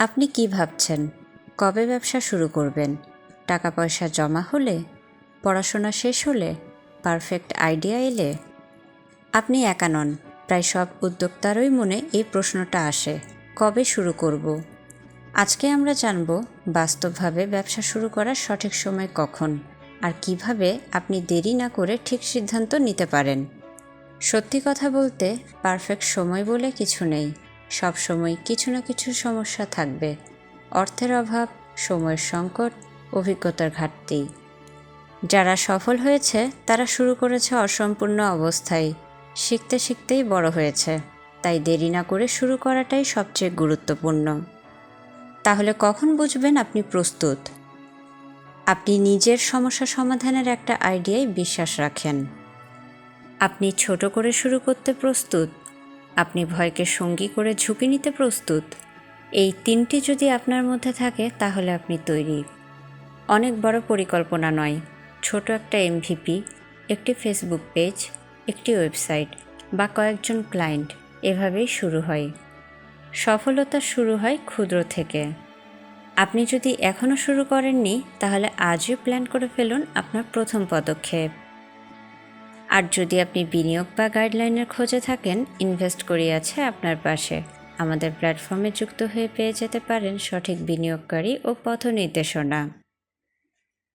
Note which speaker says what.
Speaker 1: আপনি কি ভাবছেন? কবে ব্যবসা শুরু করবেন? টাকা পয়সা জমা হলে? পড়াশোনা শেষ হলে? পারফেক্ট আইডিয়া এলে? আপনি একা নন। প্রায় সব উদ্যোক্তারই মনে এই প্রশ্নটা আসে, কবে শুরু করব? আজকে আমরা জানব, বাস্তবভাবে ব্যবসা শুরু করার সঠিক সময় কখন? আর কীভাবে আপনি দেরি না করে ঠিক সিদ্ধান্ত নিতে পারেন? সত্যি কথা বলতে, পারফেক্ট সময় বলে কিছু নেই। সব সময় কিছু না কিছু সমস্যা থাকবে। অর্থের অভাব, সময়ের সংকট, অভিজ্ঞতার ঘাটতি। যারা সফল হয়েছে, তারা শুরু করেছে অসম্পূর্ণ অবস্থায়। শিখতে শিখতেই বড় হয়েছে। তাই দেরি না করে শুরু করাটাই সবচেয়ে গুরুত্বপূর্ণ। তাহলে কখন বুঝবেন আপনি প্রস্তুত? আপনি নিজের সমস্যা সমাধানের একটা আইডিয়ায় বিশ্বাস রাখেন। আপনি ছোট করে শুরু করতে প্রস্তুত আপনি ভয়কে সঙ্গী করে ঝুঁকি নিতে প্রস্তুত। এই তিনটি যদি আপনার মধ্যে থাকে, তাহলে আপনি তৈরি। অনেক বড় পরিকল্পনা নয়। ছোট একটা এমভিপি, একটি ফেসবুক পেজ, একটি ওয়েবসাইট বা কয়েকজন ক্লায়েন্ট, এভাবেই শুরু হয়। সফলতা শুরু হয় ক্ষুদ্র থেকে। আপনি যদি এখনও শুরু করেননি, তাহলে আজই প্ল্যান করে ফেলুন আপনার প্রথম পদক্ষেপ। আর যদি আপনি বিনিয়োগ বা গাইডলাইনের খোঁজে থাকেন, ইনভেস্ট করি আছে আপনার পাশে। আমাদের প্ল্যাটফর্মে যুক্ত হয়ে পেয়ে যেতে পারেন সঠিক বিনিয়োগকারী ও পথ নির্দেশনা